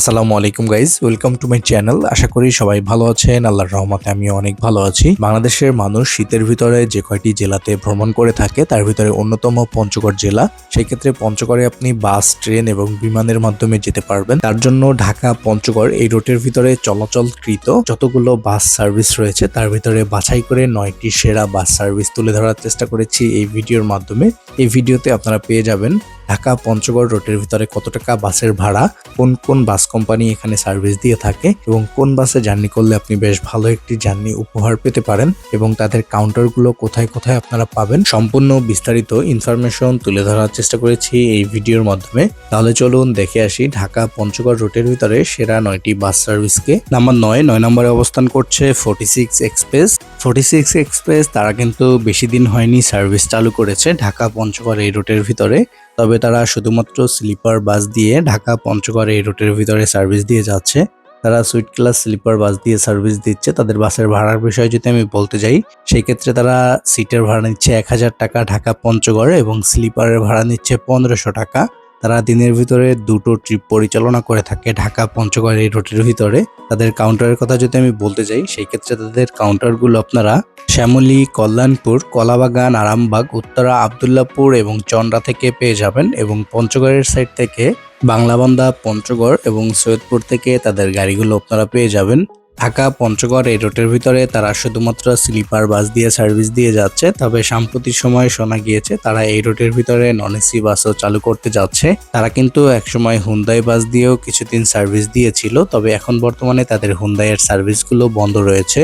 আসসালামু আলাইকুম guys welcome to my channel আশা করি সবাই ভালো আছেন। আল্লাহর রহমতে আমিও অনেক ভালো আছি। বাংলাদেশের মানুষ শীতের ভিতরে যে কয়টি জেলাতে ভ্রমণ করে থাকে, তার ভিতরে অন্যতম পঞ্চগড় জেলা। সেই ক্ষেত্রে পঞ্চগড়ে আপনি বাস, ট্রেন এবং বিমানের মাধ্যমে যেতে পারবেন। তার জন্য ঢাকা, পঞ্চগড় এই রুটের ভিতরে চলাচলকৃত যতগুলো বাস সার্ভিস রয়েছে, তার ভিতরে বাছাই করে নয়টি সেরা বাস সার্ভিস তুলে ধরার চেষ্টা করেছি এই ভিডিওর মাধ্যমে। এই ভিডিওতে আপনারা পেয়ে যাবেন ঢাকা, পঞ্চগড় রোডের ভিতরে কত টাকা বাসের ভাড়া, কোন কোন বাস কোম্পানি এখানে সার্ভিস দিয়ে থাকে এবং কোন বাসে জার্নি করলে আপনি বেশ ভালো একটি জার্নি উপহার পেতে পারেন এবং তাদের কাউন্টারগুলো কোথায় কোথায় আপনারা পাবেন সম্পূর্ণ বিস্তারিত ইনফরমেশন তুলে ধরার চেষ্টা করেছি এই ভিডিওর মাধ্যমে। তাহলে চলুন দেখে আসি ঢাকা পঞ্চগড় রুটের ভিতরে সেরা নয়টি বাস সার্ভিসকে নাম্বার নয় নয় নম্বরে অবস্থান করছে forty six express forty six express তারা কিন্তু বেশি দিন হয়নি সার্ভিস চালু করেছে ঢাকা পঞ্চগড় এই রুটের ভিতরে। তবে তারা শুধুমাত্র স্লিপার বাস দিয়ে ঢাকা পঞ্চগড় এই রুটের ভিতরে সার্ভিস দিয়ে যাচ্ছে। তারা সুইট ক্লাস স্লিপার বাস দিয়ে সার্ভিস দিচ্ছে। তাদের বাসের ভাড়ার বিষয়ে যদি আমি বলতে যাই সেই ক্ষেত্রে তারা সিটের ভাড়া নিচ্ছে এক হাজার টাকা ঢাকা পঞ্চগড় এবং স্লিপারের ভাড়া নিচ্ছে পনেরোশো টাকা। তারা দিনের ভিতরে দুটো ট্রিপ পরিচালনা করে থাকে ঢাকা পঞ্চগড় এই রুটের ভিতরে। তাদের কাউন্টারের কথা যদি আমি বলতে যাই, সেই ক্ষেত্রে তাদের কাউন্টারগুলো আপনারা শ্যামলী, কল্যাণপুর, কলাবাগান, আরামবাগ, উত্তরা, আবদুল্লাপুর এবং চন্দ্রা থেকে পেয়ে যাবেন এবং পঞ্চগড়ের সাইড থেকে বাংলাবান্ধা পঞ্চগড় এবং সৈয়দপুর থেকে তাদের গাড়িগুলো আপনারা পেয়ে যাবেন। ঢাকা পঞ্চগড় এই রোডের ভিতরে তারা শুধুমাত্র স্লিপার, বাস দিয়ে সার্ভিস দিয়ে যাচ্ছে, তবে সাম্প্রতিক সময়ে শোনা গিয়েছে তারা এই রোডের ভিতরে নন এসি বাসও চালু করতে যাচ্ছে। তারা কিন্তু একসময় হুন্দাই বাস দিয়েও কিছুদিন সার্ভিস দিয়েছিল, তবে এখন বর্তমানে তাদের হুন্দাইয়ের সার্ভিসগুলো বন্ধ রয়েছে।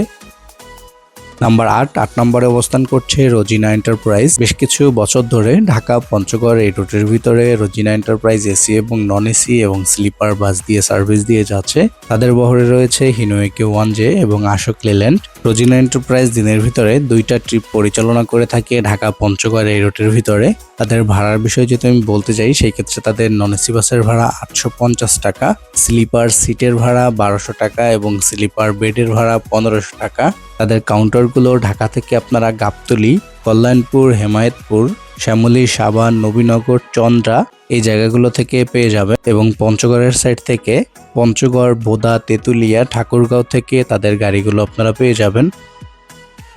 নাম্বার আট আট নম্বরে অবস্থান করছে রোজিনা এন্টারপ্রাইজ। বেশ কিছু বছর ধরে ঢাকা, পঞ্চগড় এই রুটের ভিতরে রোজিনা এন্টারপ্রাইজ এসি এবং নন এসি এবং স্লিপার বাস দিয়ে সার্ভিস দিয়ে যাচ্ছে। তাদের বহরে রয়েছে হিনোয়েকে ওয়ান জে এবং আশোক লেল্যান্ড। রোজিনা এন্টারপ্রাইজ দিনের ভিতরে দুইটা ট্রিপ পরিচালনা করে থাকে ঢাকা পঞ্চগড় এই রোডের ভিতরে। তাদের ভাড়ার বিষয়ে যদি আমি বলতে চাই সেই ক্ষেত্রে তাদের নন এসি বাসের ভাড়া আটশো পঞ্চাশ টাকা, স্লিপার সিটের ভাড়া বারোশো টাকা এবং স্লিপার বেডের ভাড়া পনেরোশো টাকা। তাদের কাউন্টারগুলো ঢাকা থেকে আপনারা গাবতলি, কল্যাণপুর, হেমায়েতপুর শ্যামলী, সাবান, নবীনগর, চন্দ্রা এই জায়গাগুলো থেকে পেয়ে যাবেন এবং পঞ্চগড়ের সাইড থেকে পঞ্চগড় বোদা তেঁতুলিয়া, ঠাকুরগাঁও থেকে তাদের গাড়িগুলো আপনারা পেয়ে যাবেন।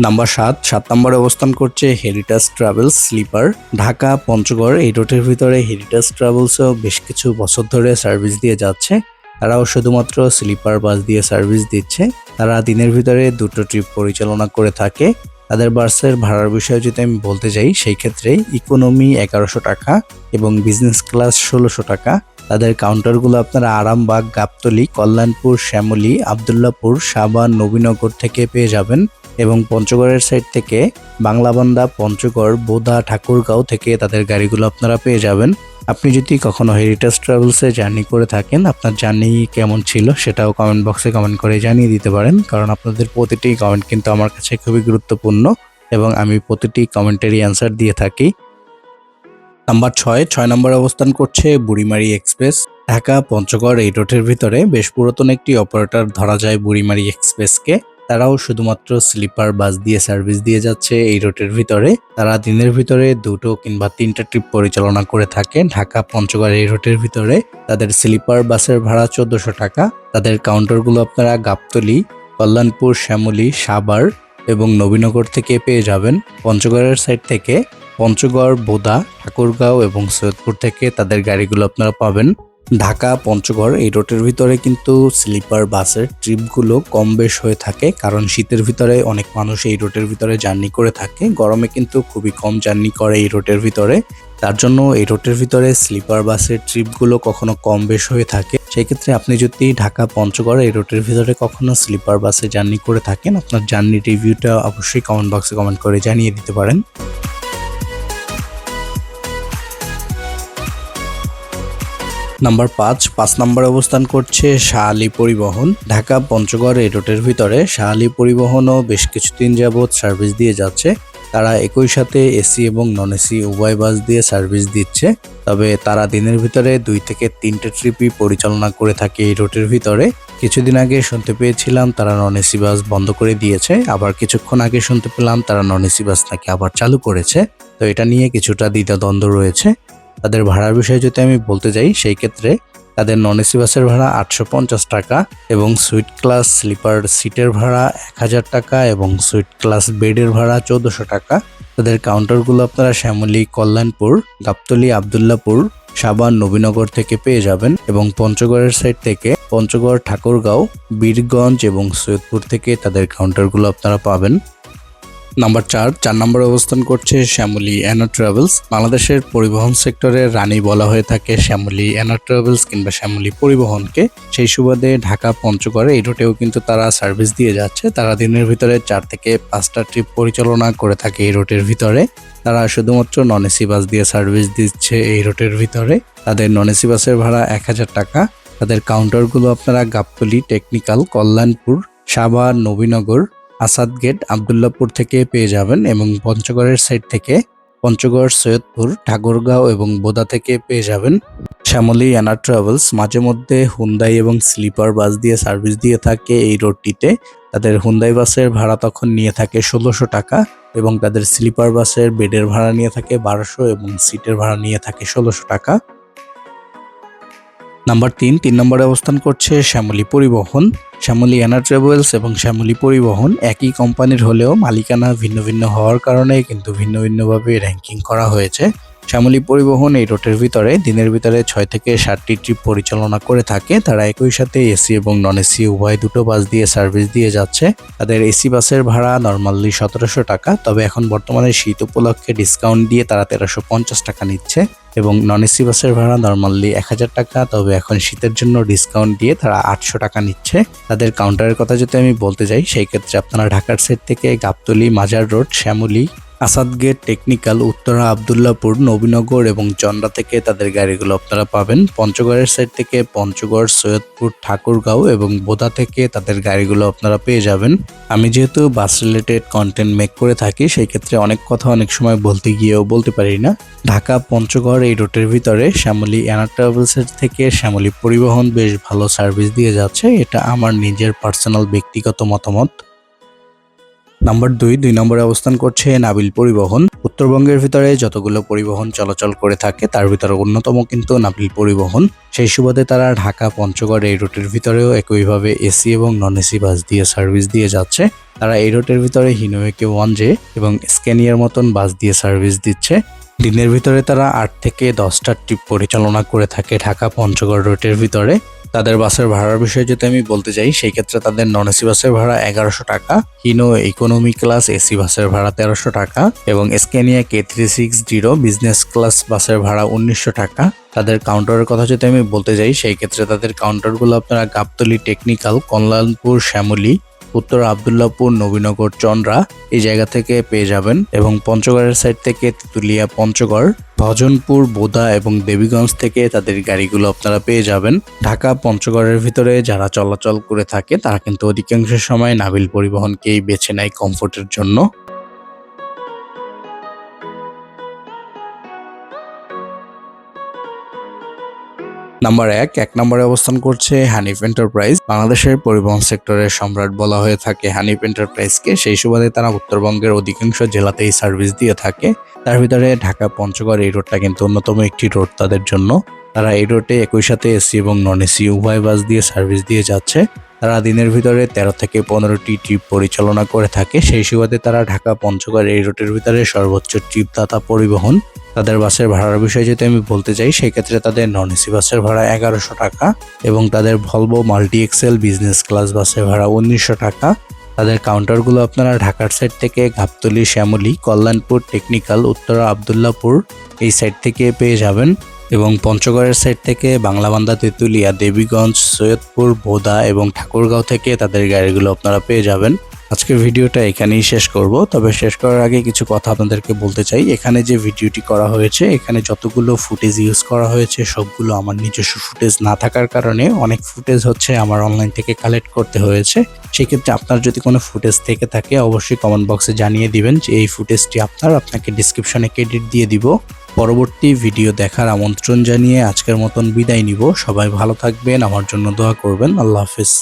নাম্বার সাত সাত নম্বরে অবস্থান করছে হেরিটাস ট্রাভেলস স্লিপার ঢাকা, পঞ্চগড়, এই রুটের ভিতরে হেরিটাস ট্রাভেলসও বেশ কিছু বছর ধরে সার্ভিস দিয়ে যাচ্ছে। তারাও শুধুমাত্র স্লিপার বাস দিয়ে সার্ভিস দিচ্ছে। তারা দিনের ভিতরে দুটো ট্রিপ পরিচালনা করে থাকে। তাদের বাসের ভাড়ার বিষয়ে যদি আমি বলতে যাই, সেই ক্ষেত্রে ইকোনমি এগারোশো টাকা এবং বিজনেস ক্লাস ষোলোশো টাকা। তাদের কাউন্টারগুলো আপনারা আরামবাগ, গাবতলি, কল্যাণপুর, শ্যামলী, আবদুল্লাপুর, সাবান, নবীনগর থেকে পেয়ে যাবেন এবং পঞ্চগড়ের সাইড থেকে বাংলাবান্ধা পঞ্চগড়, বোদা, ঠাকুরগাঁও থেকে তাদের গাড়িগুলো আপনারা পেয়ে যাবেন। আপনি যদি কখনো হেরিটেজ ট্রাভেলসে জার্নি করে থাকেন, আপনার জার্নি কেমন ছিল সেটাও কমেন্ট বক্সে কমেন্ট করে জানিয়ে দিতে পারেন। কারণ আপনাদের প্রতিটি কমেন্ট কিন্তু আমার কাছে খুবই গুরুত্বপূর্ণ এবং আমি প্রতিটি কমেন্টেরই অ্যান্সার দিয়ে থাকি। নাম্বার ছয় ছয় নম্বর অবস্থান করছে বুড়িমারি এক্সপ্রেস ঢাকা পঞ্চগড় এই রোডের ভিতরে বেশ পুরাতন একটি অপারেটর ধরা যায় বুড়িমারি এক্সপ্রেসকে তারাও শুধুমাত্র স্লিপার, বাস দিয়ে সার্ভিস দিয়ে যাচ্ছে এই রুটের ভিতরে। তারা দিনের ভিতরে দুটো কিংবা তিনটা ট্রিপ পরিচালনা করে থাকে ঢাকা পঞ্চগড় এই রুটের ভিতরে। তাদের স্লিপার, বাসের ভাড়া চোদ্দশো টাকা। তাদের কাউন্টারগুলো আপনারা গাবতলি, কল্যাণপুর, শ্যামলী সাবার এবং নবীনগর থেকে পেয়ে যাবেন। পঞ্চগড়ের সাইড থেকে পঞ্চগড়, বোদা, ঠাকুরগাঁও এবং সৈয়দপুর থেকে তাদের গাড়িগুলো আপনারা পাবেন। ঢাকা, পঞ্চগড়, এই রোডের ভিতরে কিন্তু স্লিপার বাসের ট্রিপগুলো কম বেশ হয়ে থাকে। কারণ শীতের ভিতরে অনেক মানুষ এই রোডের ভিতরে জার্নি করে থাকে। গরমে কিন্তু খুবই কম জার্নি করে এই রোডের ভিতরে। তার জন্য এই রোডের ভিতরে স্লিপার বাসের ট্রিপগুলো কখনো কম বেশ হয়ে থাকে। সেই ক্ষেত্রে আপনি যদি ঢাকা, পঞ্চগড়, এই রোডের ভিতরে কখনো স্লিপার বাসে জার্নি করে থাকেন, আপনার জার্নি রিভিউটা অবশ্যই কমেন্ট বক্সে কমেন্ট করে জানিয়ে দিতে পারেন। নাম্বার পাঁচ পাঁচ নম্বরে অবস্থান করছে শাহ আলী পরিবহন। ঢাকা পঞ্চগড় এই রোডের ভিতরে শাহ আলী পরিবহনও বেশ কিছুদিন যাবৎ সার্ভিস দিয়ে যাচ্ছে। তারা একই সাথে এসি এবং নন এসি উভয় বাস দিয়ে সার্ভিস দিচ্ছে। তবে তারা দিনের ভিতরে দুই থেকে তিনটে ট্রিপই পরিচালনা করে থাকে এই রুটের ভিতরে। কিছুদিন আগে শুনতে পেয়েছিলাম তারা নন এসি বাস বন্ধ করে দিয়েছে। আবার কিছুক্ষণ আগে শুনতে পেলাম তারা নন এসি বাস নাকি আবার চালু করেছে। তো এটা নিয়ে কিছুটা দ্বিধাদ্বন্দ্ব রয়েছে। তাদের ভাড়ার বিষয়ে যদি আমি বলতে যাই, সেই ক্ষেত্রে তাদের নন এসি বাসের ভাড়া আটশো পঞ্চাশ টাকা এবং সুইট ক্লাস স্লিপার সিটের ভাড়া এক হাজার টাকা এবং সুইট ক্লাস বেডের ভাড়া চৌদ্দশো টাকা। তাদের কাউন্টারগুলো আপনারা শ্যামলী, কল্যাণপুর, গাবতলী, আবদুল্লাপুর, সাবান, নবীনগর থেকে পেয়ে যাবেন এবং পঞ্চগড়ের সাইড থেকে পঞ্চগড়, ঠাকুরগাঁও, বীরগঞ্জ এবং সৈয়দপুর থেকে তাদের কাউন্টারগুলো আপনারা পাবেন। নাম্বার চার চার নম্বরে অবস্থান করছে শ্যামলী অ্যানা ট্রাভেলস বাংলাদেশের পরিবহন সেক্টরের রানী বলা হয়ে থাকে শ্যামলী অ্যানা ট্রাভেলস কিংবা শ্যামলী পরিবহনকে। সেই সুবাদে ঢাকা পঞ্চগড়ে এই রুটেও কিন্তু তারা সার্ভিস দিয়ে যাচ্ছে। তারা দিনের ভিতরে চার থেকে পাঁচটা ট্রিপ পরিচালনা করে থাকে এই রুটের ভিতরে। তারা শুধুমাত্র নন এসি বাস দিয়ে সার্ভিস দিচ্ছে এই রুটের ভিতরে। তাদের নন এসি বাসের ভাড়া এক হাজার টাকা। তাদের কাউন্টারগুলো আপনারা গাবতলি টেকনিক্যাল কল্যাণপুর, সাভার, নবীনগর আসাদ গেট আবদুল্লাপুর থেকে পেয়ে যাবেন এবং পঞ্চগড়ের সাইড থেকে পঞ্চগড়, সৈয়দপুর, ঠাকুরগাঁও এবং বোদা থেকে পেয়ে যাবেন শ্যামলী অ্যানা ট্রাভেলস মাঝে মধ্যে হুন্দাই এবং স্লিপার বাস দিয়ে সার্ভিস দিয়ে থাকে এই রোডটিতে তাদের হুন্দাই বাসের ভাড়া তখন নিয়ে থাকে ষোলোশো টাকা এবং তাদের স্লিপার বাসের বেডের ভাড়া নিয়ে থাকে বারোশো এবং সিটের ভাড়া নিয়ে থাকে ষোলোশো টাকা। নাম্বার তিন তিন নম্বরে অবস্থান করছে শ্যামলী পরিবহন। শ্যামলী অ্যানা ট্রাভেলস এবং শ্যামলী পরিবহন একই কোম্পানির হলেও মালিকানা ভিন্ন ভিন্ন হওয়ার কারণে কিন্তু ভিন্ন ভিন্নভাবে র্যাঙ্কিং করা হয়েছে। শ্যামলী পরিবহন এই রোটের ভিতরে দিনের ভিতরে ছয় থেকে সাতটি ট্রিপ পরিচালনা করে থাকে। তারা একই সাথে এসি এবং নন এসি উভয় দুটো বাস দিয়ে সার্ভিস দিয়ে যাচ্ছে। তাদের এসি বাসের ভাড়া নর্মালি সতেরোশো টাকা, তবে এখন বর্তমানে শীত উপলক্ষে ডিসকাউন্ট দিয়ে তারা তেরোশো পঞ্চাশ টাকা নিচ্ছে এবং নন এসি বাসের ভাড়া নর্মালি এক হাজার টাকা, তবে এখন শীতের জন্য ডিসকাউন্ট দিয়ে তারা আটশো টাকা নিচ্ছে। তাদের কাউন্টারের কথা যদি আমি বলতে যাই, সেই ক্ষেত্রে আপনারা ঢাকার সেট থেকে Gabtali, Mazar road Shyamoli Asad gate, technical, Uttara, Abdullahpur, Nabinagar এবং চন্দ্রা থেকে তাদের গাড়িগুলো আপনারা পাবেন। পঞ্চগড়ের সাইড থেকে পঞ্চগড়, সৈয়দপুর, ঠাকুরগাঁও এবং বোদা থেকে তাদের গাড়িগুলো আপনারা পেয়ে যাবেন। আমি যেহেতু বাস রিলেটেড কন্টেন্ট মেক করে থাকি, সেই ক্ষেত্রে অনেক কথা অনেক সময় বলতে গিয়েও বলতে পারি না। ঢাকা, পঞ্চগড় এই রুটের ভিতরে শ্যামলী অ্যানা ট্রাভেলসের থেকে শ্যামলী পরিবহন বেশ ভালো সার্ভিস দিয়ে যাচ্ছে। এটা আমার নিজের পার্সোনাল ব্যক্তিগত মতামত। নাম্বার দুই দুই নম্বরে অবস্থান করছে নাবিল পরিবহন। উত্তরবঙ্গের ভিতরে যতগুলো পরিবহন চলাচল করে থাকে, তার ভিতরে অন্যতম কিন্তু নাবিল পরিবহন। সেই সুবাদে তারা ঢাকা, পঞ্চগড় এই রুটের ভিতরেও একইভাবে এসি এবং নন এসি বাস দিয়ে সার্ভিস দিয়ে যাচ্ছে। তারা এই রুটের ভিতরে হিনোয়েকে ওয়ান জে এবং স্ক্যানিয়ার মতন বাস দিয়ে সার্ভিস দিচ্ছে। দিনের ভিতরে তারা আট থেকে দশটা ট্রিপ পরিচালনা করে থাকে ঢাকা পঞ্চগড় রুটের ভিতরে। তাদের বাসের ভাড়ার বিষয়ে যদি আমি বলতে চাই সেই ক্ষেত্রে তাদের নন এসি বাসের ভাড়া এগারোশো টাকা হিনো ইকোনমি ক্লাস এসি বাসের ভাড়া তেরোশো টাকা এবং Scania K three six zero business class বাসের ভাড়া উনিশশো টাকা। তাদের কাউন্টারের কথা যদি আমি বলতে যাই, সেই ক্ষেত্রে তাদের কাউন্টারগুলো আপনারা গাবতলি টেকনিক্যাল কল্যাণপুর, শ্যামলী উত্তর আবদুল্লাপুর নবীনগর চন্দ্রা এই জায়গা থেকে পেয়ে যাবেন এবং পঞ্চগড়ের সাইড থেকে তেঁতুলিয়া, পঞ্চগড়, ভজনপুর, বোদা এবং দেবীগঞ্জ থেকে তাদের গাড়িগুলো আপনারা পেয়ে যাবেন। ঢাকা, পঞ্চগড়ের ভিতরে যারা চলাচল করে থাকে, তারা কিন্তু অধিকাংশ সময় নাবিল পরিবহনকেই বেছে নেয় কমফোর্টের জন্য। নাম্বার এক এক নম্বরে অবস্থান করছে হানিফ এন্টারপ্রাইজ বাংলাদেশের পরিবহন সেক্টরের সম্রাট বলা হয়ে থাকে হানিফ এন্টারপ্রাইজকে সেই সুবাদে তারা উত্তরবঙ্গের অধিকাংশ জেলাতেই সার্ভিস দিয়ে থাকে। তার ভিতরে ঢাকা পঞ্চগড় এই রোডটা কিন্তু অন্যতম একটি রোড তাদের জন্য। তারা এই রোডে একই সাথে এসি এবং নন এসি উভয় বাস দিয়ে সার্ভিস দিয়ে যাচ্ছে। তারা দিনের ভিতরে তেরো থেকে পনেরোটি ট্রিপ পরিচালনা করে থাকে। সেই সুবাদে তারা ঢাকা পঞ্চগড় এই রোডের ভিতরে সর্বোচ্চ ট্রিপ দাতা পরিবহন। তাদের বাসের ভাড়ার বিষয়ে যদি আমি বলতে চাই, সেক্ষেত্রে তাদের নন এসি বাসের ভাড়া এগারোশো টাকা এবং তাদের Volvo multi axle business class বাসের ভাড়া উনিশশো টাকা। তাদের কাউন্টারগুলো আপনারা ঢাকার সাইড থেকে গাবতলি শ্যামলী, কল্যাণপুর টেকনিক্যাল উত্তরা, আবদুল্লাপুর এই সাইড থেকে পেয়ে যাবেন। এবং পঞ্চগড়ের সাইড থেকে বাংলাবান্ধা, তেঁতুলিয়া, দেবীগঞ্জ, সৈয়দপুর বোদা এবং ঠাকুরগাঁও থেকে তাদের গাড়িগুলো আপনারা পেয়ে যাবেন। আজকের ভিডিওটা এখানেই শেষ করব। তবে শেষ করার আগে কিছু কথা আপনাদেরকে বলতে চাই। এখানে যে ভিডিওটি করা হয়েছে, এখানে যতগুলো ফুটেজ ইউজ করা হয়েছে, সবগুলো আমার নিজস্ব ফুটেজ না থাকার কারণে অনেক ফুটেজ হচ্ছে আমার অনলাইন থেকে কালেক্ট করতে হয়েছে। সেক্ষেত্রে আপনার যদি কোনো ফুটেজ থেকে থাকে, অবশ্যই কমেন্ট বক্সে জানিয়ে দিবেন যে এই ফুটেজটি আপনার, আপনাকে ডিসক্রিপশনে ক্রেডিট দিয়ে দিব। পরবর্তী ভিডিও দেখার আমন্ত্রণ জানিয়ে আজকের মতন বিদায় নিব। সবাই ভালো থাকবেন, আমার জন্য দোয়া করবেন। আল্লাহ হাফিজ।